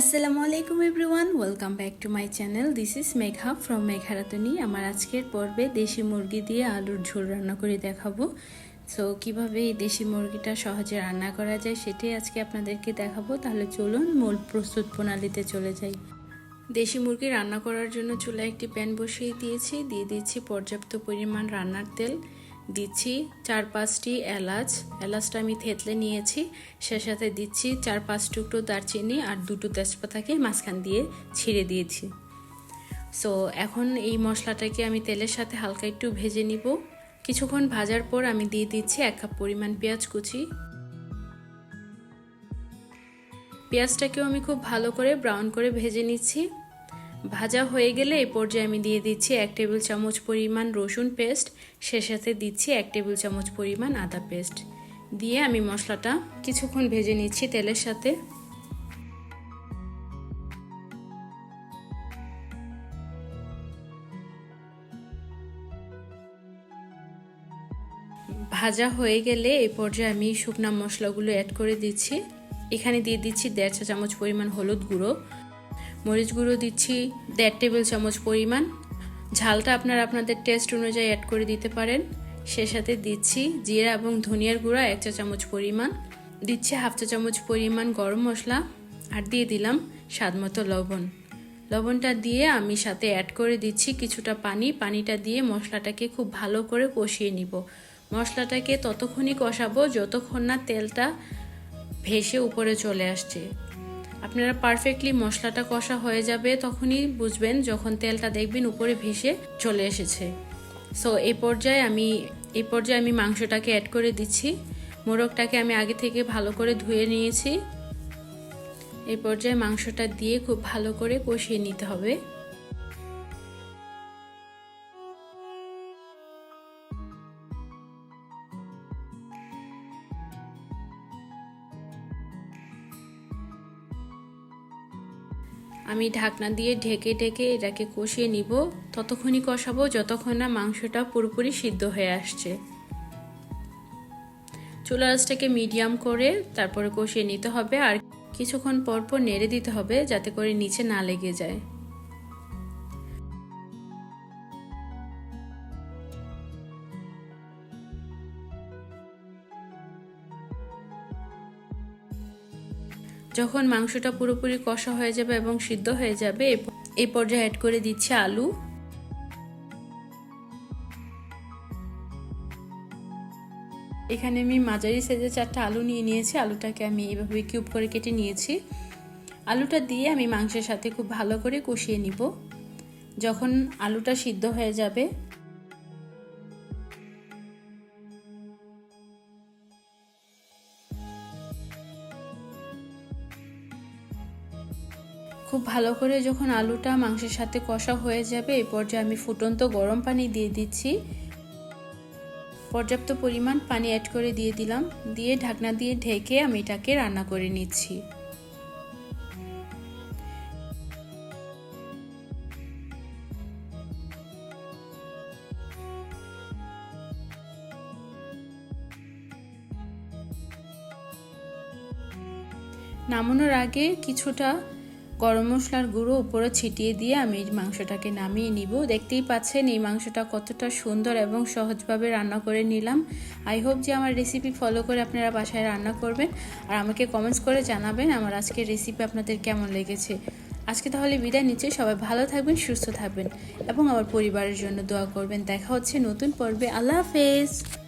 আসসালামু আলাইকুম everyone, welcome back to my channel. This is Megha from Megharatni আমার আজকের পর্বে দেশি মুরগি দিয়ে আলুর ঝোল রান্না করে দেখাবো। সো কীভাবে এই দেশি মুরগিটা সহজে রান্না করা যায় সেটাই আজকে আপনাদেরকে দেখাবো। তাহলে চলুন মূল প্রস্তুত প্রণালীতে চলে যাই। দেশি মুরগি রান্না করার জন্য চুলায় একটি প্যান বসিয়ে দিয়েছি। দিয়ে দিচ্ছি পর্যাপ্ত পরিমাণ রান্নার তেল। দিচ্ছি চার পাঁচটি এলাচ। এলাচটা আমি থেতলে নিয়েছি। সে সাথে দিচ্ছি চার পাঁচ টুকরো দারচিনি আর দুটো তেজপাতাকে মাঝখান দিয়ে ছিঁড়ে দিয়েছি। সো এখন এই মশলাটাকে আমি তেলের সাথে হালকা একটু ভেজে নিব। কিছুক্ষণ ভাজার পর আমি দিয়ে দিচ্ছি এক কাপ পরিমাণ পেঁয়াজ কুচি। পেঁয়াজটাকেও আমি খুব ভালো করে ব্রাউন করে ভেজে নিচ্ছি। ভাজা হয়ে গেলে এই পর্যায়ে আমি দিয়ে দিচ্ছি এক টেবিল চামচ পরিমাণ রসুন পেস্ট। সে সাথে দিচ্ছি এক টেবিল চামচ পরিমাণ আদা পেস্ট। দিয়ে আমি মশলাটা কিছুক্ষণ ভেজে নিচ্ছি তেলের সাথে। ভাজা হয়ে গেলে এই পর্যায়ে আমি শুকনা মশলাগুলো অ্যাড করে দিচ্ছি। এখানে দিয়ে দিচ্ছি দেড় চা চামচ পরিমাণ হলুদ গুঁড়ো। মরিচ গুঁড়ো দিচ্ছি, দেড় টেবিল চামচ পরিমাণ। ঝালটা আপনারা আপনাদের টেস্ট অনুযায়ী অ্যাড করে দিতে পারেন। সে সাথে দিচ্ছি জিরা এবং ধনিয়ার গুঁড়া এক চা চামচ পরিমাণ। দিচ্ছি হাফ চা চামচ পরিমাণ গরম মশলা আর দিয়ে দিলাম স্বাদ মতো লবণ। লবণটা দিয়ে আমি সাথে অ্যাড করে দিচ্ছি কিছুটা পানি। পানিটা দিয়ে মশলাটাকে খুব ভালো করে কষিয়ে নিব। মশলাটাকে ততক্ষণই কষাবো, যতক্ষণ না তেলটা ভেসে উপরে চলে আসছে। আপনারা পারফেক্টলি মশলাটা কষা হয়ে যাবে তখনই বুঝবেন যখন তেলটা দেখবেন উপরে ভেসে চলে এসেছে। সো এই পর্যায়ে আমি, এই পর্যায়ে আমি মাংসটাকে অ্যাড করে দিচ্ছি। মোরগটাকে আমি আগে থেকে ভালো করে ধুয়ে নিয়েছি। এই পর্যায়ে মাংসটা দিয়ে খুব ভালো করে কষিয়ে নিতে হবে। আমি ঢাকনা দিয়ে ঢেকে ঢেকে এটাকে কষিয়ে নিব। ততক্ষণই কষাবো, যতক্ষণ না মাংসটা পুরোপুরি সিদ্ধ হয়ে আসছে। চুলা আঁচটাকে মিডিয়াম করে তারপরে কষিয়ে নিতে হবে আর কিছুক্ষণ পরপর পর নেড়ে দিতে হবে যাতে করে নিচে না লেগে যায়। যখন মাংসটা পুরোপুরি কষা হয়ে যাবে এবং সিদ্ধ হয়ে যাবে এই পর্যায়ে অ্যাড করে দিচ্ছি আলু। এখানে আমি মাঝারি সাইজের চারটা আলু নিয়ে নিয়েছি। আলুটাকে আমি এইভাবে কিউব করে কেটে নিয়েছি। আলুটা দিয়ে আমি মাংসের সাথে খুব ভালো করে কষিয়ে নিব। যখন আলুটা সিদ্ধ হয়ে যাবে খুব ভালো করে যখন আলুটা মাংসের সাথে কষা হয়ে যাবে, এই পর্যায়ে আমি ফুটন্ত গরম পানি দিয়ে দিচ্ছি। পর্যাপ্ত পরিমাণ পানি অ্যাড করে দিয়ে দিলাম। দিয়ে ঢাকনা দিয়ে ঢেকে আমি এটাকে রান্না করে নিচ্ছি। নামানোর আগে কিছুটা গরম মশলার গুঁড়ো উপরে ছিটিয়ে দিয়ে আমি মাংসটাকে নামিয়ে নিব। দেখতেই পাচ্ছেন এই মাংসটা কতটা সুন্দর এবং সহজভাবে রান্না করে নিলাম। আই হোপ যে আমার রেসিপি ফলো করে আপনারা বাসায় রান্না করবেন। আর আমাকে কমেন্টস করে জানাবেন আমার আজকের রেসিপি আপনাদের কেমন লেগেছে। আজকে তাহলে বিদায় নিচ্ছে। সবাই ভালো থাকবেন, সুস্থ থাকবেন এবং আমার পরিবারের জন্য দোয়া করবেন। দেখা হচ্ছে নতুন পর্বে। আল্লাহ হাফেজ।